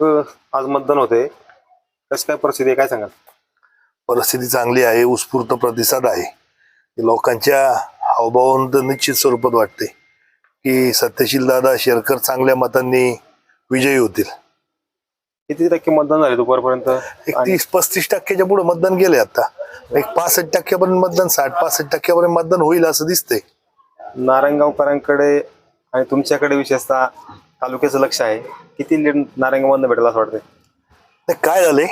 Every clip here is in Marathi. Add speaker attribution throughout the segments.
Speaker 1: आज मतदान होते कसं काय परिस्थिती आहे? काय सांगाल?
Speaker 2: परिस्थिती चांगली आहे उत्स्फूर्त प्रतिसाद आहे. लोकांच्या हावभावावरून तर निश्चित स्वरूपात वाटते की सत्यशील दादा शेरकर चांगल्या मतांनी विजयी होतील.
Speaker 1: किती टक्के मतदान झाले दुपारपर्यंत?
Speaker 2: एक तीस पस्तीस टक्क्याच्या पुढे मतदान गेले आता. एक पासष्ट टक्क्यापर्यंत मतदान साठ पासष्ट टक्क्यापर्यंत मतदान होईल असं दिसतंय.
Speaker 1: नारायणगावकरांकडे आणि तुमच्याकडे विशेषतः तालुक्याचं लक्ष आहे. किती लीड नारायणगावमधनं भेटेल असं वाटतंय?
Speaker 2: नाही, काय झालंय?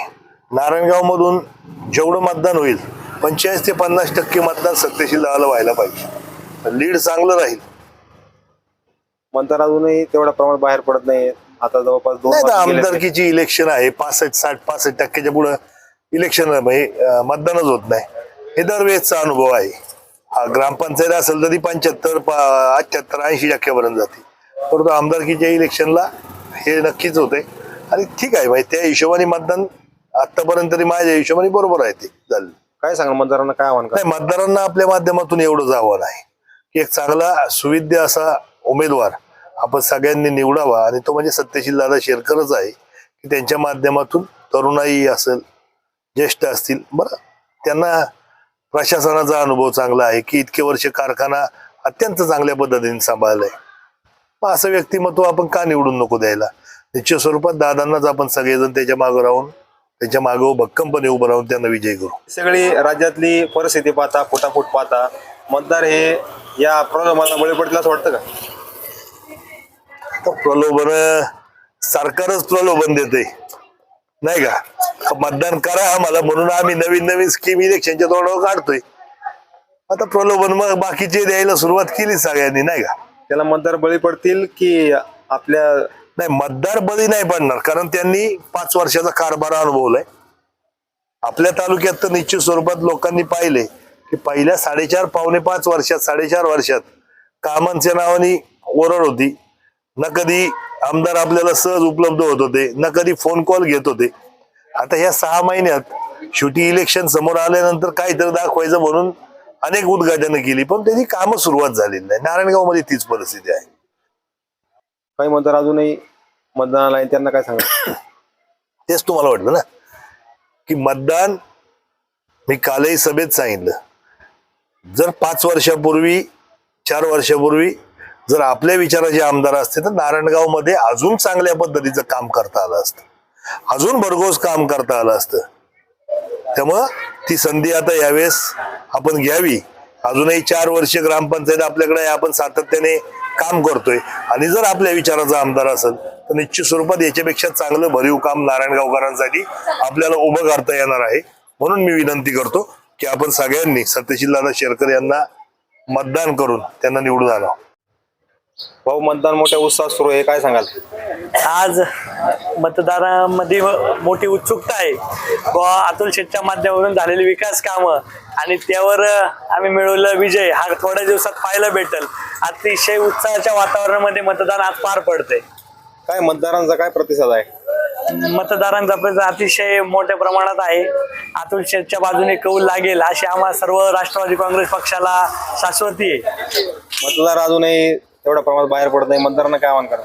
Speaker 2: नारायणगाव मधून जेवढं मतदान होईल पंचेचाळीस ते पन्नास टक्के मतदान सत्यशील दादाला व्हायला पाहिजे. लीड चांगलं राहील.
Speaker 1: मतदार अजूनही तेवढ्या प्रमाणात बाहेर पडत नाही. आता जवळपास दोन
Speaker 2: नाही तर
Speaker 1: वर्ष गेले असतील.
Speaker 2: आमदारकीची इलेक्शन आहे. पासष्ट साठ पासष्ट टक्क्याच्या पुढं इलेक्शन म्हणजे अं, मतदानच होत नाही. हे दरवेळेसचा अनुभव आहे. हा ग्रामपंचायत असेल तरी पंच्याहत्तर अठ्याहत्तर ऐंशी टक्क्यापर्यंत जाते. परंतु आमदारकीच्या इलेक्शनला हे नक्कीच होते. आणि ठीक आहे म्हणजे त्या हिशोबाने मतदान आतापर्यंत तरी माझ्या हिशोबाने बरोबर आहे ते झालं.
Speaker 1: काय सांगाल मतदारांना काय आव्हान
Speaker 2: नाही मतदारांना आपल्या माध्यमातून एवढंच आव्हान आहे की एक चांगला सुविद्य असा उमेदवार आपण सगळ्यांनी निवडावा आणि तो म्हणजे सत्यशील दादा शेरकरच आहे की त्यांच्या माध्यमातून तरुणाई असेल ज्येष्ठ असतील बरं त्यांना प्रशासनाचा अनुभव चांगला आहे की इतके वर्ष कारखाना अत्यंत चांगल्या पद्धतीने सांभाळलाय. मग असं व्यक्तिमत्व आपण का निवडून नको द्यायला? निश्चित स्वरूपात दादांनाच आपण सगळेजण त्याच्या मागं राहून त्याच्या मागं भक्कमपणे उभं राहून त्यांना विजयी करू.
Speaker 1: सगळी राज्यातली परिस्थिती पाहता फुटाफूट पाहता मतदार हे या प्रलोभनाला बळी पडतील असं वाटतं का?
Speaker 2: प्रलोभन सरकारच प्रलोभन देते नाही का? मतदान करा आम्हाला म्हणून आम्ही नवीन नवीन स्कीम इलेक्शनच्या तोंडावर काढतोय. आता प्रलोभन मग बाकीचे द्यायला सुरुवात केली सगळ्यांनी नाही का?
Speaker 1: त्याला मतदार बळी पडतील की आपल्या
Speaker 2: नाही मतदार बळी नाही पडणार कारण त्यांनी पाच वर्षाचा कारभार अनुभवलाय. आपल्या तालुक्यात तर निश्चित स्वरूपात लोकांनी पाहिले की पहिल्या साडेचार पावणे पाच वर्षात साडेचार वर्षात कामांच्या नावाने ओरड होती. न कधी आमदार आपल्याला सहज उपलब्ध होत होते न कधी फोन कॉल घेत होते. आता ह्या सहा महिन्यात शेवटी इलेक्शन समोर आल्यानंतर काहीतरी दाखवायचं म्हणून अनेक उद्घाटनं केली पण त्याची कामं सुरुवात झालेली नाही. नारायणगावमध्ये तीच परिस्थिती आहे.
Speaker 1: काही मतदार अजूनही मतदानाला आहे, त्यांना काय सांगा
Speaker 2: तेच तुम्हाला वाटलं ना? की मतदान मी कालही सभेत सांगितलं. जर पाच वर्षापूर्वी चार वर्षापूर्वी जर आपल्या विचाराचे आमदार असते तर नारायणगावमध्ये अजून चांगल्या पद्धतीचं काम करता आलं असतं. अजून भरघोस काम करता आलं असतं. त्यामुळं ती संधी आता यावेळेस आपण घ्यावी. अजूनही चार वर्ष ग्रामपंचायत आपल्याकडे आपण सातत्याने काम करतोय. आणि जर आपल्या विचाराचा आमदार असेल तर निश्चित स्वरूपात याच्यापेक्षा चांगलं भरीव काम नारायणगावकरांसाठी आपल्याला उभं करता येणार आहे. म्हणून मी विनंती करतो की आपण सगळ्यांनी सत्यशील दादा शेरकर यांना मतदान करून त्यांना निवडून आणावं.
Speaker 1: भाऊ मतदान मोठ्या उत्साहात सुरू आहे काय सांगाल?
Speaker 3: आज मतदारामध्ये मोठी उत्सुकता आहे. व अतुल शेठच्या माध्यमातून झालेली विकास कामं आणि त्यावर आम्ही मिळवलेला विजय. हा थोड्या दिवसात पाहायला भेटेल. अतिशय उत्साहाच्या वातावरणामध्ये मतदान आज पार पडते
Speaker 1: काय मतदारांचा काय प्रतिसाद आहे?
Speaker 3: मतदारांचा प्रतिसाद अतिशय मोठ्या प्रमाणात आहे. अतुल शेठच्या बाजूने कौल लागेल अशी आम्हा सर्व राष्ट्रवादी काँग्रेस पक्षाला शाश्वती आहे.
Speaker 1: मतदार अजूनही तेवढ्या प्रमाणात बाहेर पडत नाही. मतदारांना काय आव्हान करा?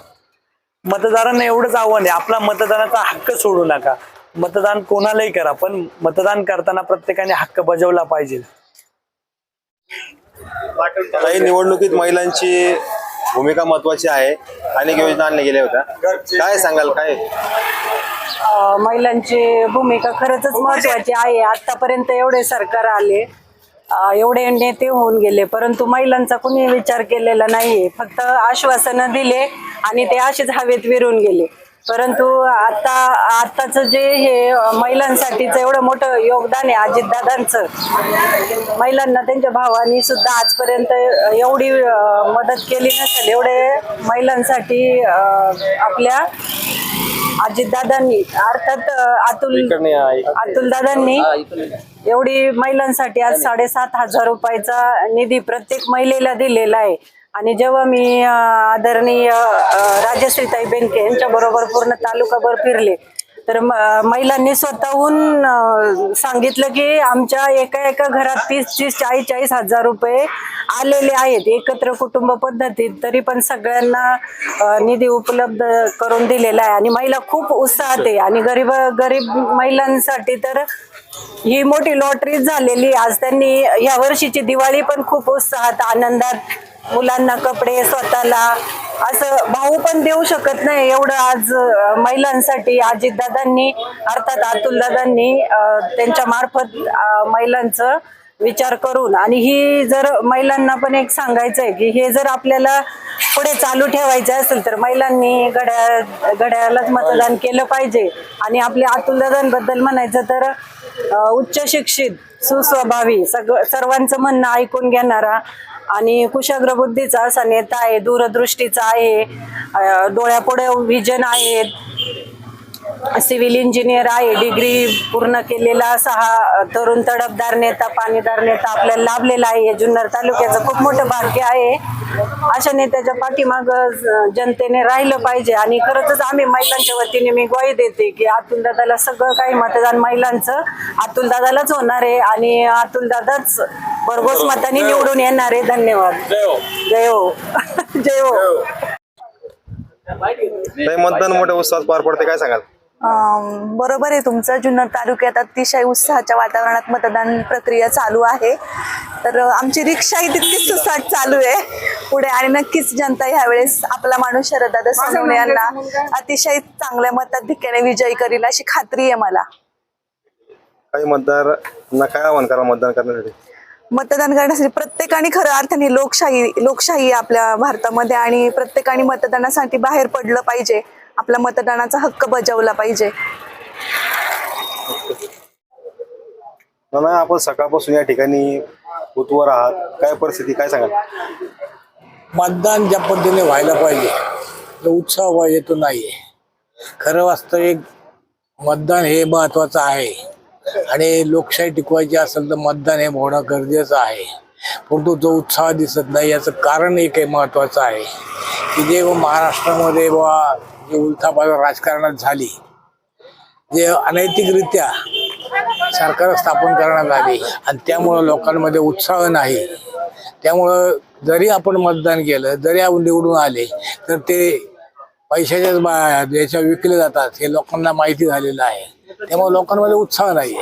Speaker 3: मतदारांना एवढंच आव्हान आहे. आपला मतदानाचा हक्क सोडू नका. मतदान कोणालाही करा पण मतदान करताना प्रत्येकाने हक्क बजावला पाहिजे.
Speaker 1: काही निवडणुकीत महिलांची भूमिका महत्वाची आहे. अनेक योजना आणल्या गेल्या होत्या. काय सांगाल काय?
Speaker 4: महिलांची भूमिका खरंच महत्वाची आहे. आतापर्यंत एवढे सरकार आले. एवढे नेते होऊन गेले परंतु महिलांचा कुणी विचार केलेला नाहीये. फक्त आश्वासनं दिले आणि ते असेच हवेत विरून गेले. परंतु आता आताच जे हे महिलांसाठीचं एवढं मोठं योगदान आहे अजितदादांचं. महिलांना त्यांच्या भावानी सुद्धा आजपर्यंत एवढी मदत केली नसेल एवढे महिलांसाठी आपल्या अजितदादांनी अर्थात अतुल
Speaker 1: इकडनं या, इकडनं.
Speaker 4: अतुल दादांनी एवढी महिलांसाठी आज साडेसात हजार रुपयाचा निधी प्रत्येक महिलेला दिलेला आहे. आणि जेव्हा मी आदरणीय राजश्रीताई बेनके यांच्या बरोबर पूर्ण तालुकाभर फिरले तर महिलांनी स्वतःहून सांगितलं की आमच्या एका एका घरात तीस तीस चाळीस चाळीस हजार रुपये आलेले आहेत एकत्र कुटुंब पद्धतीत तरी पण सगळ्यांना निधी उपलब्ध करून दिलेला आहे. आणि महिला खूप उत्साहात आहे. आणि गरीब गरीब महिलांसाठी तर ही मोठी लॉटरी झालेली आज त्यांनी या वर्षीची दिवाळी पण खूप उत्साहात आनंदात मुलांना कपडे स्वतःला असं भाऊ पण देऊ शकत नाही. एवढं आज महिलांसाठी अजितदादांनी अर्थात अतुलदादांनी अं, त्यांच्या मार्फत महिलांचं विचार करून आणि ही जर महिलांना पण एक सांगायचं आहे की हे जर आपल्याला पुढे चालू ठेवायचं असेल तर महिलांनी घड्याळ घड्याळालाच मतदान केलं पाहिजे. आणि आपल्या अतुलदादांबद्दल म्हणायचं तर उच्च शिक्षित सुस्वभावी सगळं सर्वांचं म्हणणं ऐकून घेणारा आणि कुशाग्र बुद्धीचा असा नेता आहे दूरदृष्टीचा आहे डोळ्यापुढे विजन आहेत सिव्हिल इंजिनियर आहे डिग्री पूर्ण केलेला असा हा तरुण तडफदार नेता पाणीदार नेता आपल्याला लाभलेला आहे. हे जुन्नर तालुक्याचं खूप मोठं भाग्य आहे. अशा नेत्याच्या पाठीमाग जनतेने राहिलं पाहिजे. आणि खरंच आम्ही महिलांच्या वतीने मी ग्वाही देते की अतुल दादाला सगळं काही मतदान महिलांचं अतुल दादालाच होणार आहे. आणि अतुल दादाच भरघोस मताने निवडून येणार आहे. धन्यवाद. जय हो. जय हो.
Speaker 1: ताई, मतदान मोठ्या उत्साहात पार पडते काय सांगाल?
Speaker 5: अं, बरोबर आहे तुमचं. जुन्नर तालुक्यात अतिशय उत्साहाच्या वातावरणात मतदान प्रक्रिया चालू आहे. तर अं, आमची रिक्षाही तितकीच उत्साहात चालू आहे. पुढे आणि नक्कीच जनता ह्यावेळेस आपला माणूस शरदादा सोनवणे यांना अतिशय चांगल्या मताधिक्याने विजयी करील अशी खात्री आहे मला.
Speaker 1: काही मतदारांना काय आव्हान करा मतदान करण्यासाठी?
Speaker 5: मतदान करण्यासाठी प्रत्येकाने खऱ्या अर्थाने लोकशाही लोकशाही आपल्या भारतामध्ये आणि प्रत्येकाने मतदानासाठी बाहेर पडलं पाहिजे. आपला मतदानाचा हक्क बजावला पाहिजे.
Speaker 1: ना आपण सकाळपासून या ठिकाणी बुथवर आहात. काय परिस्थिती काय सांगाल?
Speaker 6: मतदान ज्या पद्धतीने व्हायला पाहिजे तो उत्साह पाहिजे तो नाही खरं वास्तविक मतदान हे महत्वाचं आहे. आणि लोकशाही टिकवायची असेल तर मतदान हे होणं गरजेचं आहे. परंतु जो उत्साह दिसत नाही याचं कारण एक आहे महत्वाचं आहे की जे महाराष्ट्रामध्ये बुवा जे उलथापाल राजकारणात झाली जे अनैतिकरित्या सरकार स्थापन करण्यात आली आणि त्यामुळं लोकांमध्ये उत्साह नाही. त्यामुळं जरी आपण मतदान केलं जरी आपण निवडून आले तर ते पैशाच्याच बा- याच्या विकले जातात हे लोकांना माहिती झालेलं आहे. त्यामुळे लोकांमध्ये उत्साह नाही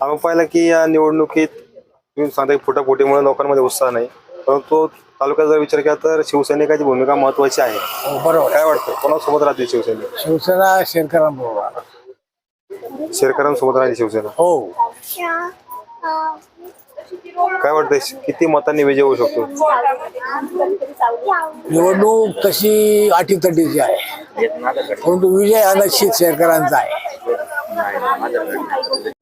Speaker 1: आपण पाहिलं की या निवडणुकीत तुम्ही सांगता की फुटाफुटीमुळे लोकांमध्ये उत्साह नाही. परंतु तालुक्यात जर विचार केला तर शिवसैनिकाची भूमिका महत्वाची आहे.
Speaker 6: हो, बरोबर.
Speaker 1: काय वाटतं? कोणासोबत राहते शिवसेना
Speaker 6: शिवसेना शेतकऱ्यांबरोबर
Speaker 1: शेरकरांसोबत राहते शिवसेना?
Speaker 6: हो.
Speaker 1: काय वाटतंय? किती मतांनी विजय होऊ शकतो?
Speaker 6: निवडणूक तशी अटीतटीची आहे. परंतु विजय हा निश्चित शेतकऱ्यांचा आहे. 来来来多